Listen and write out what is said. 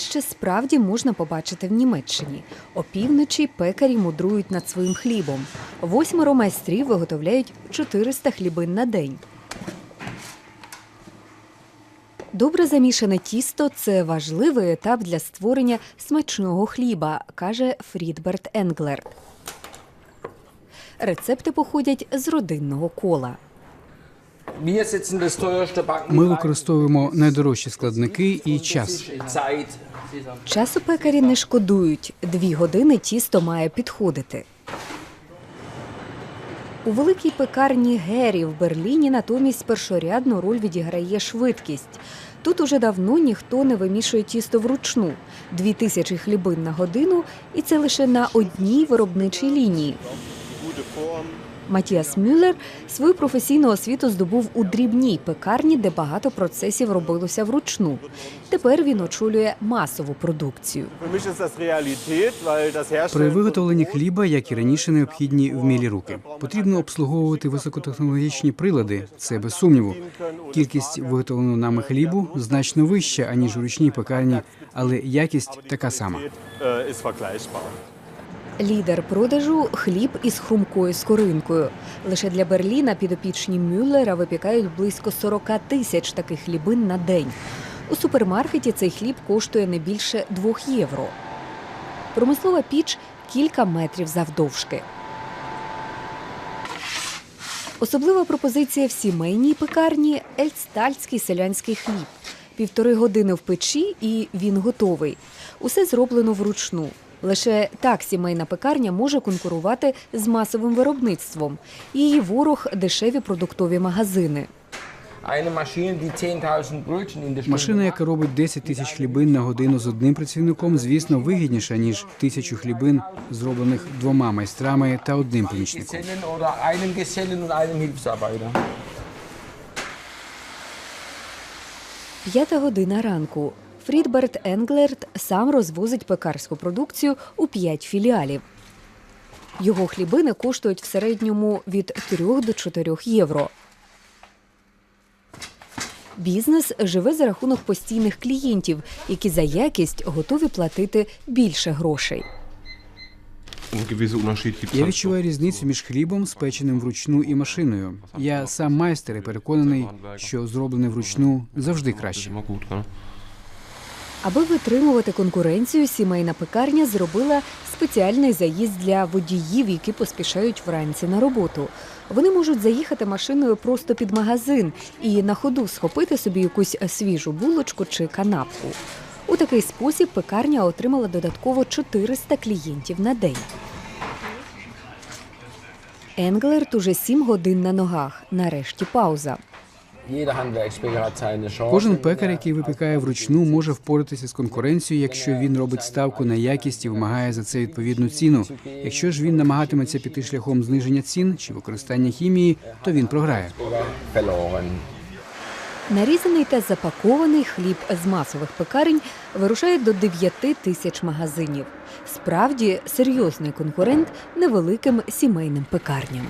ще справді можна побачити в Німеччині. Опівночі пекарі мудрують над своїм хлібом. Восьмеро майстрів виготовляють 400 хлібин на день. Добре замішане тісто це важливий етап для створення смачного хліба, каже Фрідберт Енглер. Рецепти походять з родинного кола. Ми використовуємо найдорожчі складники і час. Часу пекарі не шкодують. Дві години тісто має підходити. У великій пекарні Гері в Берліні натомість першорядну роль відіграє швидкість. Тут уже давно ніхто не вимішує тісто вручну. Дві тисячі хлібин на годину, і це лише на одній виробничій лінії. Матіас Мюллер свою професійну освіту здобув у дрібній пекарні, де багато процесів робилося вручну. Тепер він очолює масову продукцію. При виготовленні хліба, як і раніше, необхідні вмілі руки. Потрібно обслуговувати високотехнологічні прилади. Це без сумніву. Кількість виготовленого нами хлібу значно вища аніж у ручній пекарні, але якість така сама. Лідер продажу хліб із хрумкою скоринкою. Лише для Берліна підопічні Мюллера випікають близько 40 тисяч таких хлібин на день. У супермаркеті цей хліб коштує не більше 2 євро. Промислова піч кілька метрів завдовжки. Особлива пропозиція в сімейній пекарні ельцтальський селянський хліб. Півтори години в печі і він готовий. Усе зроблено вручну. Лише так сімейна пекарня може конкурувати з масовим виробництвом. Її ворог дешеві продуктові магазини. Eine Maschine, die 10.000 Brötchen in der Stunde Машина, яка робить 10 тисяч хлібин на годину з одним працівником, звісно, вигідніша ніж тисячу хлібин, зроблених двома майстрами та одним помічником. П'ята година ранку. Фрідберт Енглерт сам розвозить пекарську продукцію у п'ять філіалів. Його хлібини коштують в середньому від 3 до 4 євро. Бізнес живе за рахунок постійних клієнтів, які за якість готові платити більше грошей. Я відчуваю різницю між хлібом, спеченим вручну і машиною. Я сам майстер і переконаний, що зроблене вручну завжди краще. Аби витримувати конкуренцію, сімейна пекарня зробила спеціальний заїзд для водіїв, які поспішають вранці на роботу. Вони можуть заїхати машиною просто під магазин і на ходу схопити собі якусь свіжу булочку чи канапку. У такий спосіб пекарня отримала додатково 400 клієнтів на день. Енглерт уже 7 годин на ногах. Нарешті пауза. Кожен пекар, який випікає вручну, може впоратися з конкуренцією, якщо він робить ставку на якість і вимагає за це відповідну ціну. Якщо ж він намагатиметься піти шляхом зниження цін чи використання хімії, то він програє. Нарізаний та запакований хліб з масових пекарень вирушає до 9 тисяч магазинів. Справді серйозний конкурент невеликим сімейним пекарням.